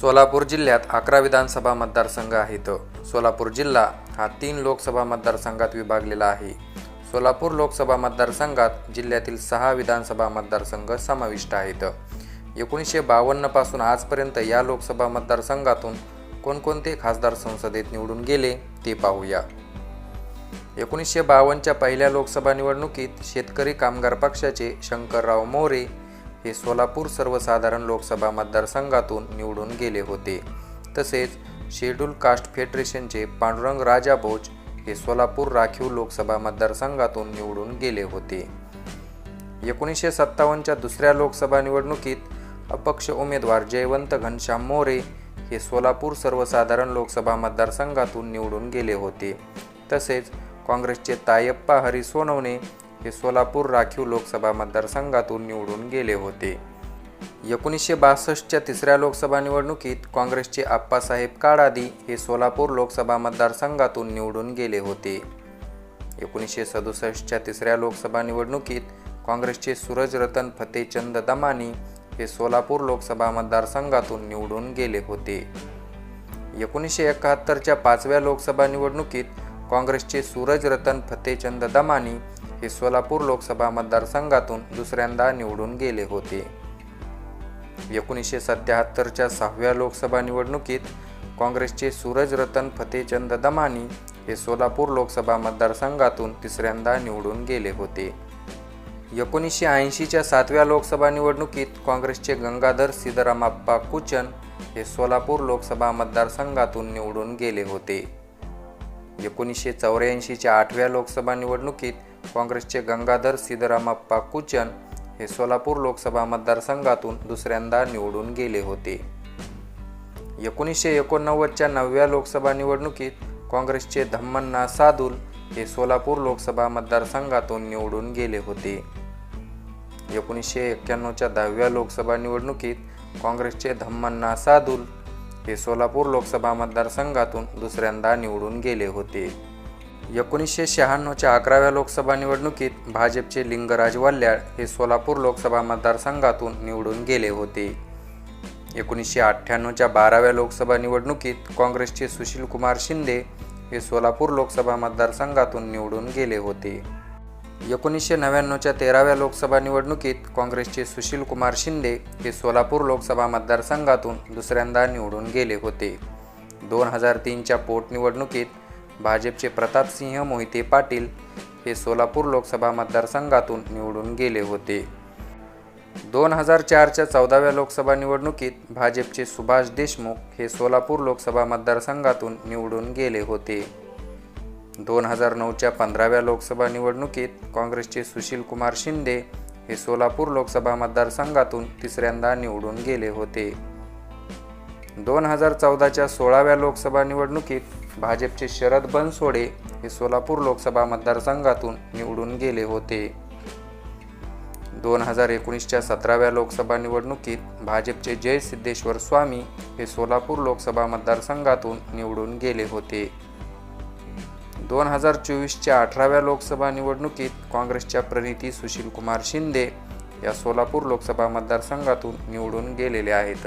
सोलापूर जिल्ह्यात अकरा विधानसभा मतदारसंघ आहेत. सोलापूर जिल्हा हा तीन लोकसभा मतदारसंघात विभागलेला आहे. सोलापूर लोकसभा मतदारसंघात जिल्ह्यातील सहा विधानसभा मतदारसंघ समाविष्ट आहेत. एकोणीसशे बावन्नपासून आजपर्यंत या लोकसभा मतदारसंघातून कोणकोणते खासदार संसदेत निवडून गेले ते पाहूया. एकोणीसशे बावन्नच्या पहिल्या लोकसभा निवडणुकीत शेतकरी कामगार पक्षाचे शंकरराव मोरे हे सोलापूर सर्वसाधारण लोकसभा मतदारसंघातून निवडून गेले होते. तसेच शेड्यूल कास्ट फेडरेशनचे पांडुरंग राजा भोज हे सोलापूर राखीव लोकसभा मतदारसंघातून निवडून गेले होते. एकोणीसशे सत्तावन्नच्या दुसऱ्या लोकसभा निवडणुकीत अपक्ष उमेदवार जयवंत घनश्याम मोरे हे सोलापूर सर्वसाधारण लोकसभा मतदारसंघातून निवडून गेले होते. तसेच काँग्रेसचे तायप्पा हरी सोनवणे हे सोलापूर राखीव लोकसभा मतदारसंघातून निवडून गेले होते. एकोणीसशे बासष्टच्या तिसऱ्या लोकसभा निवडणुकीत काँग्रेसचे आप्पासाहेब काडादी हे सोलापूर लोकसभा मतदारसंघातून निवडून गेले होते. एकोणीसशे सदुसष्टच्या तिसऱ्या लोकसभा निवडणुकीत काँग्रेसचे सूरज रतन फतेचंद दमानी हे सोलापूर लोकसभा मतदारसंघातून निवडून गेले होते. एकोणीसशे एकाहत्तरच्या पाचव्या लोकसभा निवडणुकीत काँग्रेसचे सूरज रतन फतेचंद दमानी हे सोलापूर लोकसभा मतदारसंघातून दुसऱ्यांदा निवडून गेले होते. एकोणीसशे सत्याहत्तरच्या सहाव्या लोकसभा निवडणुकीत काँग्रेसचे सूरज रतन फतेचंद दमानी हे सोलापूर लोकसभा मतदारसंघातून तिसऱ्यांदा निवडून गेले होते. एकोणीसशे ऐंशीच्या सातव्या लोकसभा निवडणुकीत काँग्रेसचे गंगाधर सिद्धरामाप्पा कुचन हे सोलापूर लोकसभा मतदारसंघातून निवडून गेले होते. एकोणीसशे चौऱ्याऐंशीच्या आठव्या लोकसभा निवडणुकीत काँग्रेसचे गंगाधर सिद्धरामप्पा कुचन हे सोलापूर लोकसभा मतदारसंघातून दुसऱ्यांदा निवडून गेले होते. एकोणीसशे एकोणनव्वदच्या नवव्या लोकसभा निवडणुकीत काँग्रेसचे धम्मन्ना सादुल हे सोलापूर लोकसभा मतदारसंघातून निवडून गेले होते. एकोणीसशे एक्क्याण्णवच्या दहाव्या लोकसभा निवडणुकीत काँग्रेसचे धम्मन्ना सादुल हे सोलापूर लोकसभा मतदारसंघातून दुसऱ्यांदा निवडून गेले होते. एकोणीसशे शहाण्णवच्या अकराव्या लोकसभा निवडणुकीत भाजपचे लिंगराज वल्ल्याळ हे सोलापूर लोकसभा मतदारसंघातून निवडून गेले होते. एकोणीसशे अठ्ठ्याण्णवच्या बाराव्या लोकसभा निवडणुकीत काँग्रेसचे सुशीलकुमार शिंदे हे सोलापूर लोकसभा मतदारसंघातून निवडून गेले होते. एकोणीसशे नव्याण्णवच्या तेराव्या लोकसभा निवडणुकीत काँग्रेसचे सुशीलकुमार शिंदे हे सोलापूर लोकसभा मतदारसंघातून दुसऱ्यांदा निवडून गेले होते. दोन हजार तीनच्या पोटनिवडणुकीत भाजपचे प्रतापसिंह मोहिते पाटील हे सोलापूर लोकसभा मतदारसंघातून निवडून गेले होते. दोन हजार चारच्या चौदाव्या लोकसभा निवडणुकीत भाजपचे सुभाष देशमुख हे सोलापूर लोकसभा मतदारसंघातून निवडून गेले होते. दोन हजार नऊच्या पंधराव्या लोकसभा निवडणुकीत काँग्रेसचे सुशीलकुमार शिंदे हे सोलापूर लोकसभा मतदारसंघातून तिसऱ्यांदा निवडून गेले होते. दोन हजार चौदाच्या सोळाव्या लोकसभा निवडणुकीत भाजपचे शरद बनसोडे हे सोलापूर लोकसभा मतदारसंघातून निवडून गेले होते. दोन हजार एकोणीसच्या सतराव्या लोकसभा निवडणुकीत भाजपचे जय सिद्धेश्वर स्वामी हे सोलापूर लोकसभा मतदारसंघातून निवडून गेले होते. दोन हजार चोवीसच्या अठराव्या लोकसभा निवडणुकीत काँग्रेसच्या प्रणिती सुशीलकुमार शिंदे या सोलापूर लोकसभा मतदारसंघातून निवडून गेलेले आहेत.